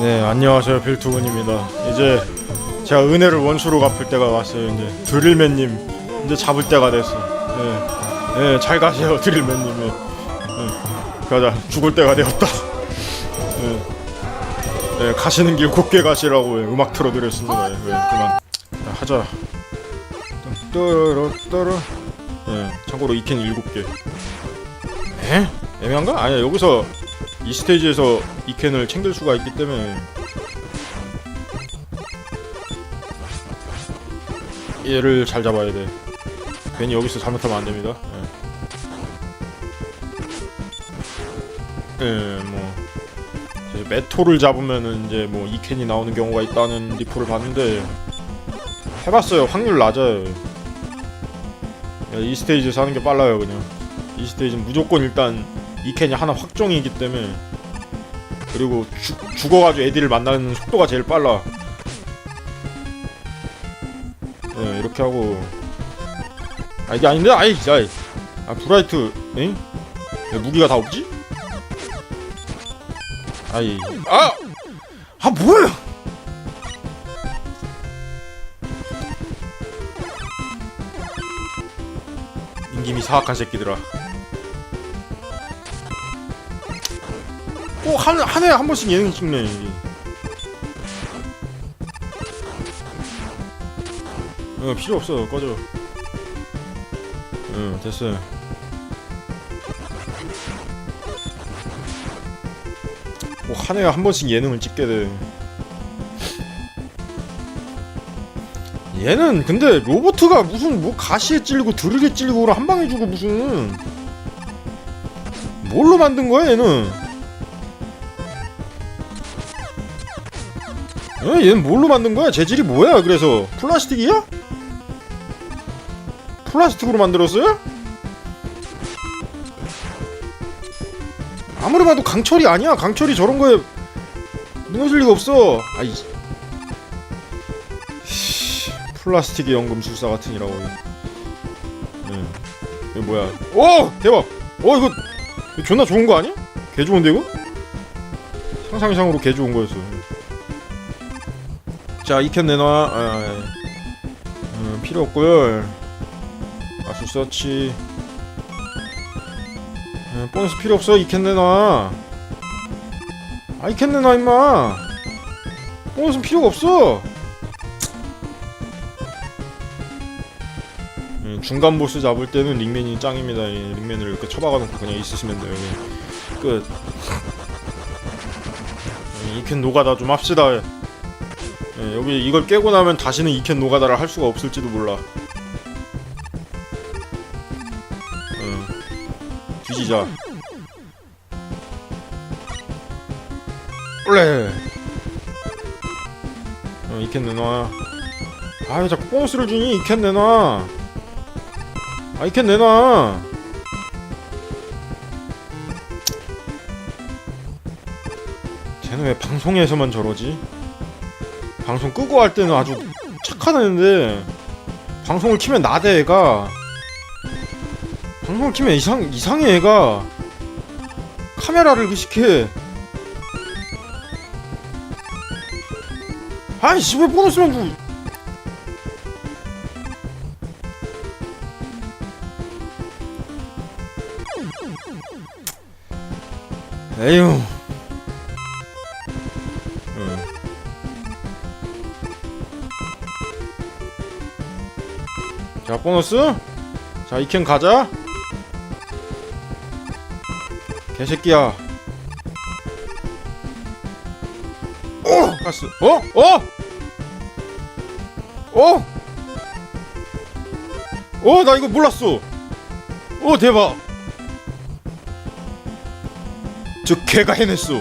네 안녕하세요 빌투근입니다 이제 제가 은혜를 원수로 갚을 때가 왔어요 이제 드릴맨님 이제 잡을 때가 됐어 네잘 가세요 드릴맨님 네. 네. 가자 죽을 때가 되었다 네. 네 가시는 길 곱게 가시라고 예, 음악 틀어드렸습니다 예, 네, 그만 자, 하자 떠러떠러 네 참고로 이캔 7개 에? 애매한가? 아니야 여기서 이 스테이지에서 이 캔을 챙길 수가 있기 때문에 얘를 잘 잡아야 돼. 괜히 여기서 잘못하면 안 됩니다. 예, 예, 뭐 메토를 잡으면은 이제 뭐 이 캔이 나오는 경우가 있다는 리포를 봤는데 해봤어요. 확률 낮아요. 예, 이 스테이지에서 하는 게 빨라요, 그냥. 이 스테이지는 무조건 일단 이 캔이 하나 확정이기 때문에 그리고 죽, 죽어가지고 애들을 만나는 속도가 제일 빨라. 예 이렇게 하고. 아 이게 아닌데? 아이 아이 아 브라이트 엥? 왜 무기가 다 없지? 아이. 아! 아 뭐야! 임김이 사악한 새끼들아 꼭한 한 해에 한 번씩 예능 찍네. 어 필요 없어 꺼져. 응 됐어. 꼭한 해에 한 번씩 예능을 찍게 돼. 얘는 근데 로보트가 무슨 뭐 가시에 찔리고 드르게 찔리고 한 방에 주고 무슨 뭘로 만든 거야 얘는? 어? 얘는 뭘로 만든 거야? 재질이 뭐야? 그래서 플라스틱이야? 플라스틱으로 만들었어요? 아무리 봐도 강철이 아니야. 강철이 저런 거에 무너질 리가 없어. 아이 씨, 플라스틱의 연금 술사 같으니라고. 네. 이거 뭐야? 오 대박. 어 이거, 이거 존나 좋은 거 아니야? 개 좋은데 이거? 상상 이상으로 개 좋은 거였어. 자, 이캔 내놔. 아, 아, 음, 필요 없고요. 아수 서치. 음, 보너스 필요 없어. 이캔 내놔. 아, 이캔 내놔 임마. 보너스 필요가 없어. 음, 중간 보스 잡을 때는 링맨이 짱입니다. 이 링맨을 이렇게 쳐박아놓고 그냥 있으시면 돼요. 예. 끝. 음, 이캔 노가다 좀 합시다. 예, 여기 이걸 깨고 나면 다시는 이캔 노가다를 할 수가 없을지도 몰라. 응. 뒤지자. 원래. 어, 이캔 내놔. 아왜 자꾸 보너스를 주니? 이캔 내놔. 아 이캔 내놔. 쟤는 왜 방송에서만 저러지? 방송 끄고 할 때는 아주 착한 애인데 방송을 키면 나대 애가. 방송을 키면 이상 이상해 애가. 카메라를 의식해. 아이씨 왜 보너스만 주. 에휴 보너스? 자 이캔 가자. 개새끼야. 오 가스. 어? 어? 어? 어? 나 이거 몰랐어. 오 대박. 저 개가 해냈어.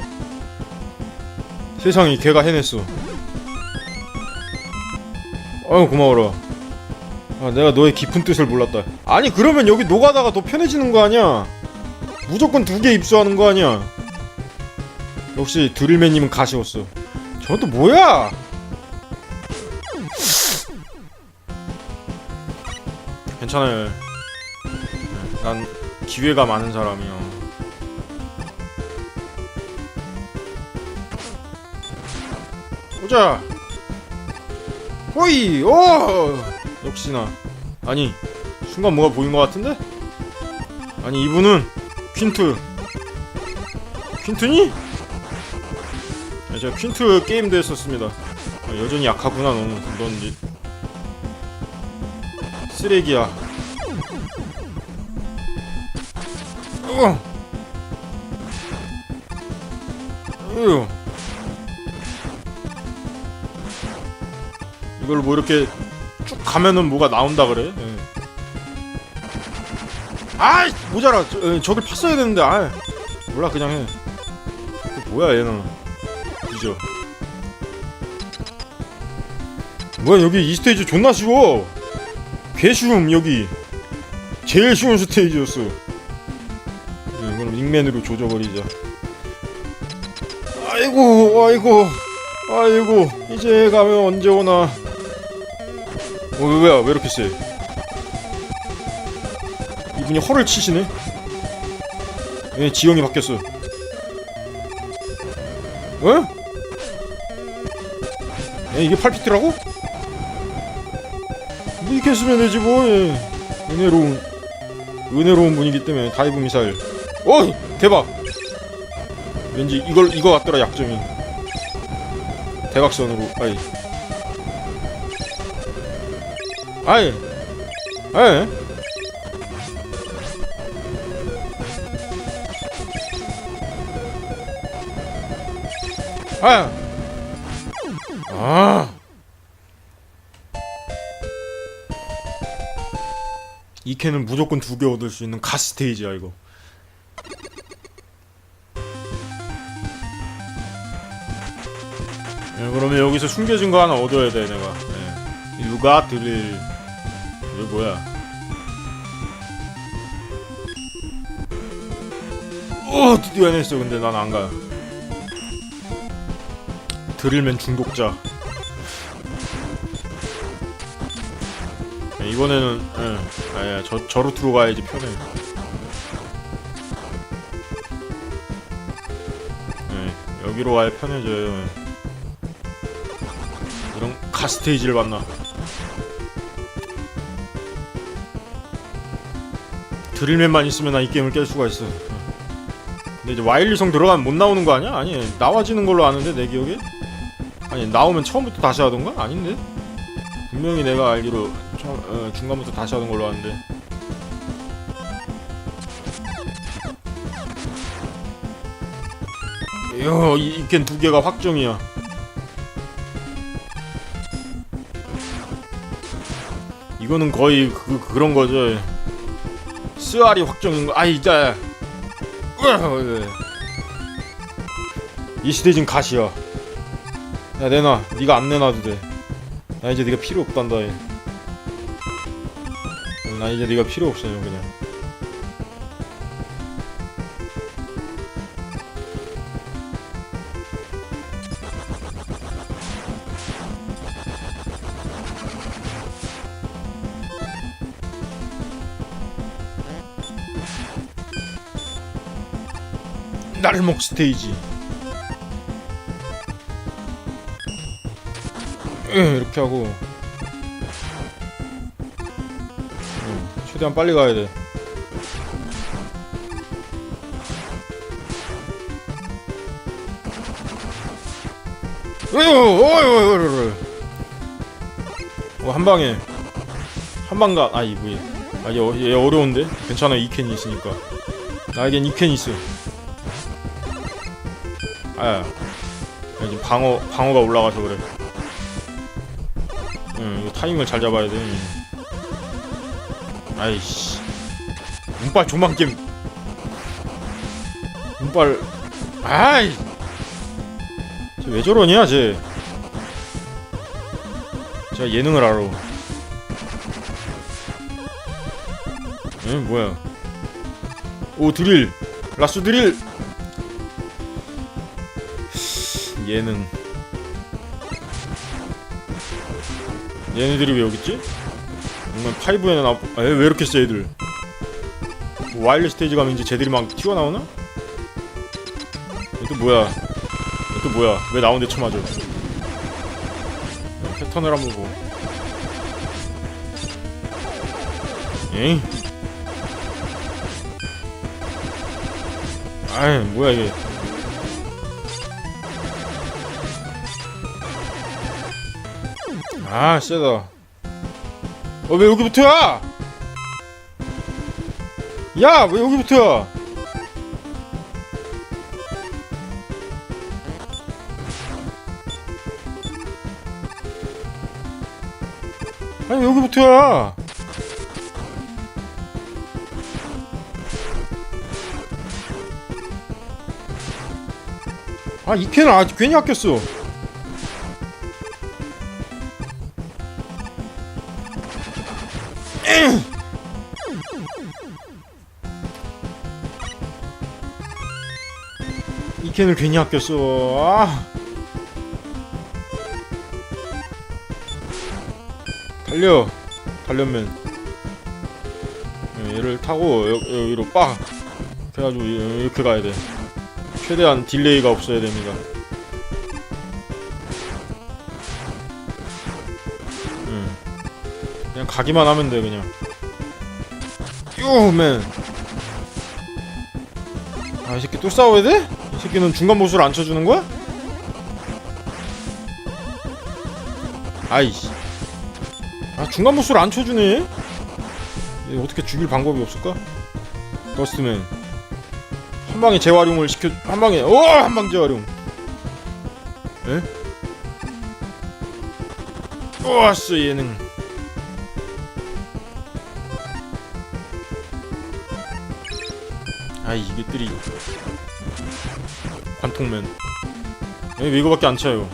세상에 개가 해냈어. 아유 고마워라 아, 내가 너의 깊은 뜻을 몰랐다. 아니, 그러면 여기 노가다가 더 편해지는 거 아니야? 무조건 두 개 입수하는 거 아니야? 역시 드릴맨님은 가시웠어. 또 뭐야? 괜찮아요. 네, 난 기회가 많은 사람이야. 보자 호이 오 역시나 아니 순간 뭐가 보인 것 같은데 아니 이분은 퀸트 퀸트니? 아, 제가 퀸트 게임도 했었습니다 아, 여전히 약하구나 너는 넌 이제 쓰레기야 어. 으. 이걸 뭐 이렇게 쭉 가면은 뭐가 나온다 그래? 예. 아이 모자라. 저, 에, 저길 팠어야 되는데 아 몰라 그냥 해. 그 뭐야 얘는. 뒤져. 뭐야 여기 이 스테이지 존나 쉬워. 개 쉬움 여기. 제일 쉬운 스테이지였어. 네, 그럼 닉맨으로 조져버리자. 아이고 아이고. 아이고 이제 가면 언제 오나 어 왜야? 왜 이렇게 세? 이분이 허를 치시네? 예 지형이 바뀌었어 어? 예, 이게 8피트라고? 뭐 이렇게 쓰면 되지 뭐 예. 은혜로운 은혜로운 분이기 때문에 다이브 미사일. 어 대박! 왠지 이걸 이거 같더라 약점이. 대각선으로 아이 아이 아이 아 아. 이 캔은 무조건 두 개 얻을 수 있는 가스 스테이지야 이거. 예, 그러면 여기서 숨겨진 거 하나 얻어야 돼 내가. 예. 누가 드릴 이거 뭐야? 오 드디어 해냈어 근데 난 안 가. 드릴맨 중독자. 예, 이번에는 예, 아야 저 저 루트로 가야지 편해. 예, 여기로 와야 편해져요. 예. 이런 가스테이지를 봤나? 드릴맨만 있으면 나 이 게임을 깰 수가 있어. 예. 근데 이제 와일리성 들어가면 못 나오는 거 아니야? 아니 나와지는 걸로 아는데 내 기억에? 아니 나오면 처음부터 다시 하던가? 아닌데? 분명히 내가 알기로 처, 어, 중간부터 다시 하는 걸로 아는데 이야 이- 이캔 두 개가 확정이야 이거는 거의 그, 그런 거죠 쓰알이 확정인 거 아이 자이 시대진 가시야 야 내놔. 네가 안 내놔도 돼 나 이제 네가 필요 없단다 얘. 나 이제 네가 필요 없어요 그냥 날목 스테이지 예, 이렇게 하고 음, 최대한 빨리 가야 돼. 어, 한 방에 한 방가 아 이거 얘. 아, 얘, 어- 얘 어려운데 괜찮아 이 캔이 있으니까 나에겐 이 캔이 있어. 아, 야, 지금 방어 방어가 올라가서 그래. 응, 이거 타이밍을 잘 잡아야 돼. 아이씨. 운빨 조만 게임. 운빨. 아이. 쟤왜 저러냐, 쟤. 제가 예능을 알아. 에, 뭐야. 오, 드릴. 라스 드릴. 예능. 얘네들이 왜 여기 있지? 정말 파이브에나 나. 아, 얘왜 이렇게 세 애들? 뭐 와일드 스테이지 가면 이제 쟤들이 막 튀어나오나? 이또 뭐야? 이또 뭐야? 왜 나온데 쳐맞아? 패턴을 한번 보고 에이 아이 뭐야 이게 아 세다. 어 왜 여기부터야? 야 왜 여기부터야? 아니 여기부터야? 아이 캔은 아직 괜히 아꼈어 이 캔을 괜히 아꼈어. 아. 달려. 달려면. 예, 얘를 타고 여, 여기로 빡. 그래가지고 이- 이렇게 가야 돼. 최대한 딜레이가 없어야 됩니다. 음. 그냥 가기만 하면 돼 그냥. 요맨. 아이 새끼 또 싸워야 돼? 이 새끼는 중간 보스를 안 쳐주는 거야? 아이씨 아 중간 보스를 안 쳐주네 얘 어떻게 죽일 방법이 없을까? 더스트맨 한 방에 재활용을 시켜 한 방에 오 한 방 재활용 에? 오았어 얘는 아이 이것들이 관통맨. 왜 이거밖에 안 차요?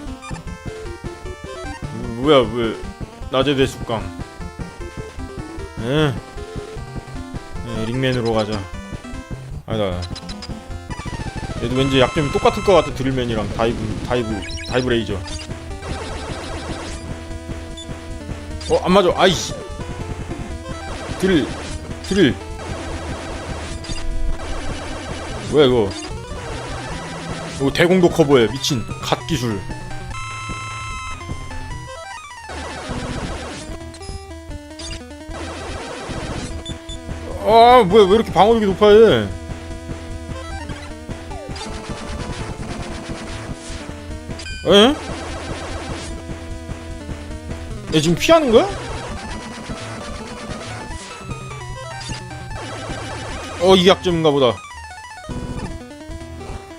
뭐- 뭐야 왜 낮에 대숙강. 에? 에, 링맨으로 가자. 아니다. 얘도 왠지 약점이 똑같을 것 같아 드릴맨이랑. 다이브 다이브 다이브 레이저. 어 안 맞아. 아이씨. 드릴 드릴. 뭐야 이거 이거 대공도 커버해. 미친. 갓 기술. 아 뭐야. 왜 이렇게 방어력이 높아 얘 에? 얘 지금 피하는 거야? 어 이게 약점인가 보다.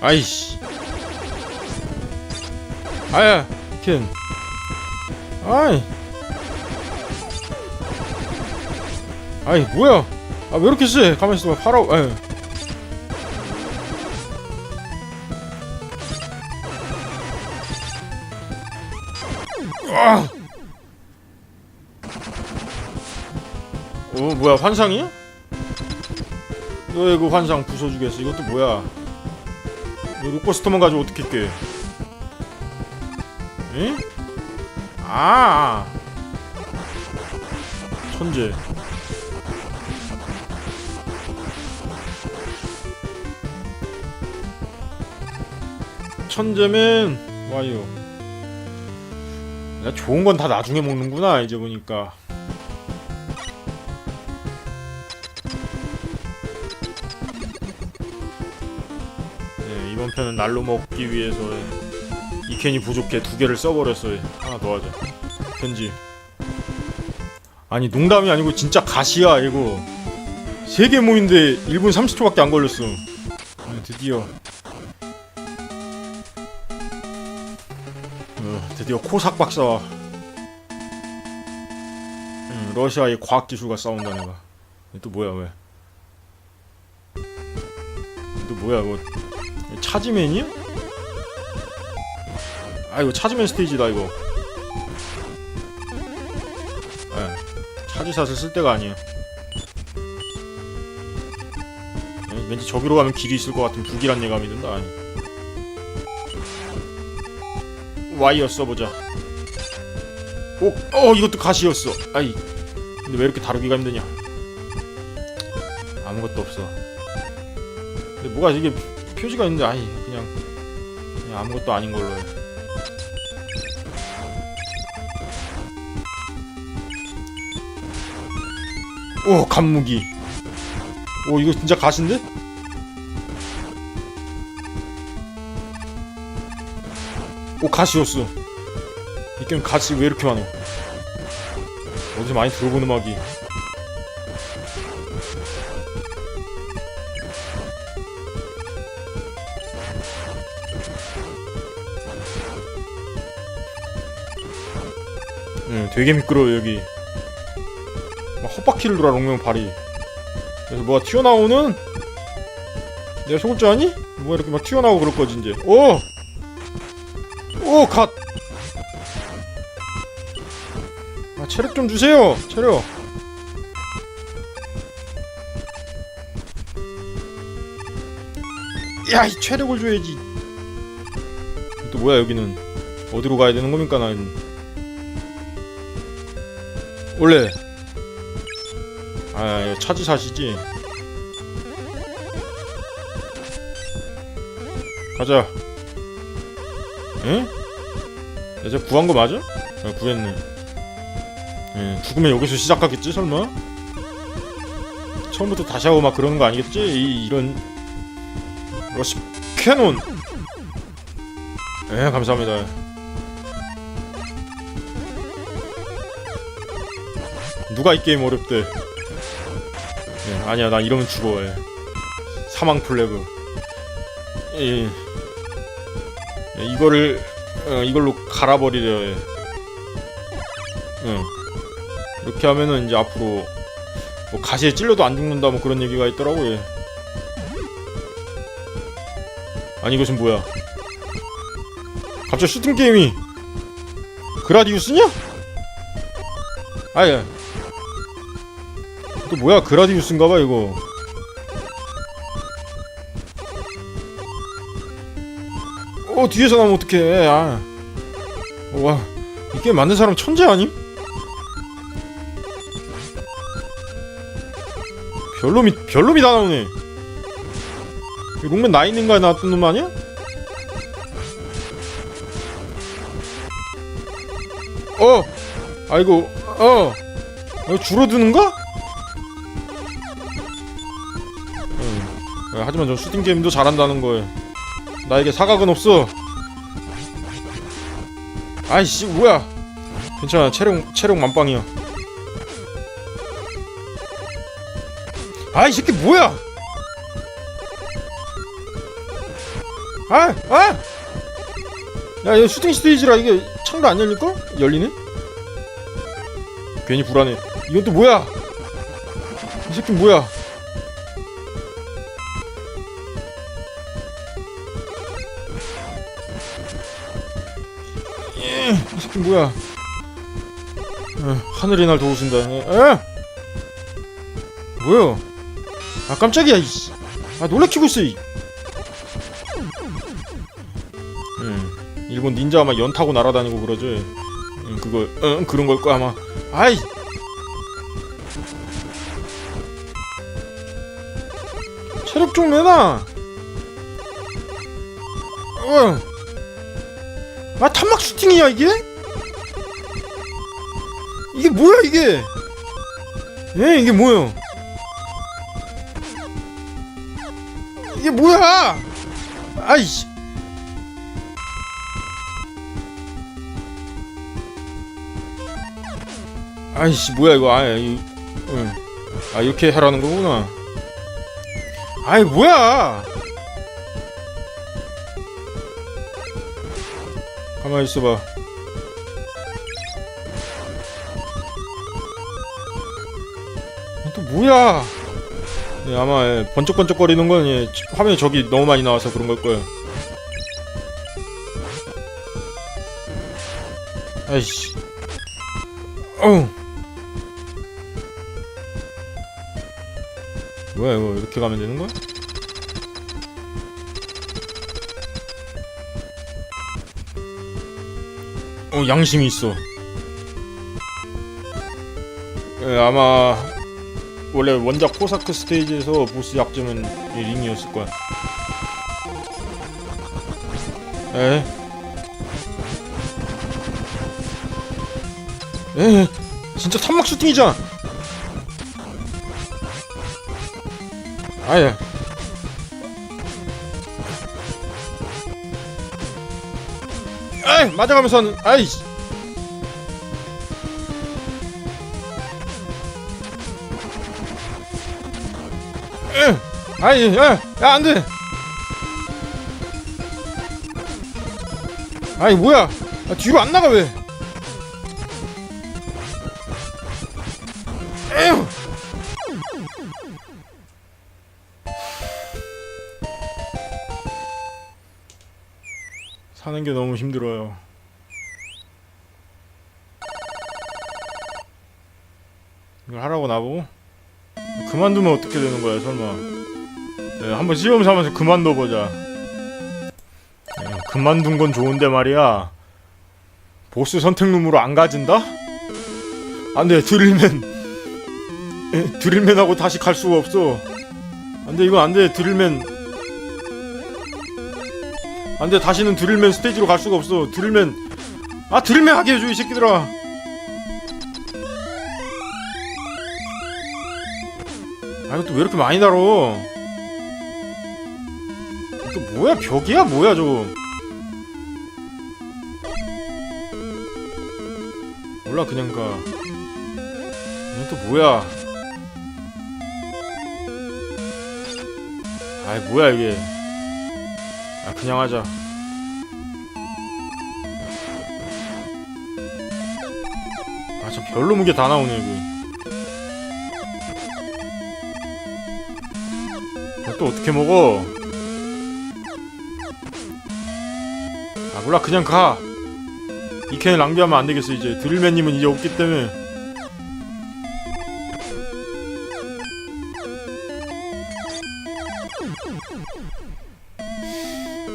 아이씨 아야 켄 아이. 아이 뭐야? 아 왜 이렇게 세? 가만히 있어봐. 파라 아유 아! 어 뭐야 환상이야? 너의 그 환상 부숴주겠어. 이것도 뭐야? 너 로버스터만 가지고 어떻게 깨? 에? 아 천재. 천재맨 와요. 나 좋은 건 다 나중에 먹는구나 이제 보니까. 네, 이번 편은 날로 먹기 위해서 이 캔이 부족해. 두 개를 써버렸어요 하나 더 하자. 편지. 아니 농담이 아니고 진짜 가시야 이거. 세 개 모인데 1분 30초밖에 안 걸렸어. 네, 드디어. 어, 드디어 코삭 박사와 음, 러시아의 과학기술과 싸운다는 거. 또 뭐야 왜? 또 뭐야 뭐 차지맨이야? 아 이거 차지맨 스테이지다 이거. 예, 차지샷을 쓸 때가 아니야. 예, 왠지 저기로 가면 길이 있을 것 같은 불길한 예감이 든다. 아니. 와이어 써보자. 오, 어 이것도 가시였어. 아이, 근데 왜 이렇게 다루기가 힘드냐? 아무것도 없어. 근데 뭐가 이게 표지가 있는데 아니 그냥 그냥 아무것도 아닌 걸로 해. 오 간무기. 오 이거 진짜 가신데? 오 가시오스 이 게임 가시 왜 이렇게 많아? 어디서 많이 들어본 음악이. 응 되게 미끄러워 여기. 막 헛바퀴를 돌아 롱명 발이. 그래서 뭐가 튀어나오는? 내가 속을 줄 아니? 뭐가 이렇게 막 튀어나오고 그럴 거지 이제. 오! 오 갓! 아 체력 좀 주세요 체력. 야이 체력을 줘야지. 또 뭐야 여기는? 어디로 가야 되는 겁니까 난 원래 아 차지 사시지 가자 응? 야, 저 구한 거 맞아? 아, 구했네 예, 죽으면 여기서 시작하겠지 설마? 처음부터 다시 하고 막 그러는 거 아니겠지? 이, 이런 러시 캐논 예 감사합니다 누가 이 게임 어렵대 예, 아니야 나 이러면 죽어 예. 사망 플래그 예, 예, 이거를 어, 이걸로 갈아버리려 예. 응. 이렇게 하면은 이제 앞으로 뭐 가시에 찔려도 안 죽는다 뭐 그런 얘기가 있더라고 예. 아니 이것은 뭐야 갑자기 슈팅 게임이 그라디우스냐? 아예 또 뭐야 그라디우스인가봐 이거 어 뒤에서 나면 어떡해 아. 어, 와 이게 만든 사람 천재 아님? 별놈이 별놈이 다 나오네 롱맨 나 있는가에 나왔던 놈 아니야? 어 아이고 어 줄어드는가? 하지만 저 슈팅 게임도 잘한다는 거예요 나에게 사각은 없어. 아이씨 뭐야? 괜찮아 체력 체력 만빵이야. 아이 새끼 뭐야? 아 아! 야 이거 슈팅 스테이지라 이게 창도 안 열릴까? 열리네? 괜히 불안해. 이건 또 뭐야? 이 새끼 뭐야? 이 새끼 뭐야? 어, 하늘이 날 도우신다. 에? 에? 뭐야? 아 깜짝이야. 이씨. 아 놀래키고 있어. 이. 음, 일본 닌자 아마 연 타고 날아다니고 그러지. 음, 그거 응 그런 걸 거야 아마. 아이. 체력 좀 내놔. 어. 아 탄막 슈팅이야 이게? 이게 뭐야 이게? 예 이게 뭐야? 이게 뭐야? 아이씨. 아이씨 뭐야 이거 아, 이, 응. 아 이렇게 하라는 거구나. 아이 뭐야? 가만히 있어봐. 뭐야? 예, 아마 예, 번쩍번쩍거리는 건 예, 화면에 적이 너무 많이 나와서 그런 걸 거야. 아이씨. 어우. 뭐야 이거 이렇게 가면 되는 거야? 어 양심이 있어. 예, 아마 원래 원작 포사크 스테이지에서 보스 약점은 이 링이었을 거야. 에? 에? 진짜 탄막 슈팅이잖아. 아예 아이 맞아가면서는 아이 아이 야, 야 안돼. 아이 뭐야? 아, 뒤로 안 나가 왜? 에휴! 사는 게 너무 힘들어요. 이걸 하라고 나보고? 그만두면 어떻게 되는 거야 설마? 네, 한번 시험 삼아서 그만둬 보자. 네, 그만둔 건 좋은데 말이야. 보스 선택 룸으로 안 가진다? 안돼 드릴맨 에, 드릴맨하고 다시 갈 수가 없어. 안돼 이건 안돼 드릴맨 안돼 다시는 드릴맨 스테이지로 갈 수가 없어 드릴맨 아 드릴맨 하게 해줘 이 새끼들아 아 이거 또 왜 이렇게 많이 또 뭐야 벽이야? 뭐야 저거? 몰라 그냥 가. 이건 또 뭐야? 아이 뭐야 이게? 아 그냥 하자. 아저 별로 무게 다 나오네 이거 또 어떻게 먹어 몰라 그냥 가. 이 캔을 낭비하면 안 되겠어 이제. 드릴맨님은 이제 없기 때문에.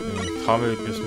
네, 다음에 뵙겠습니다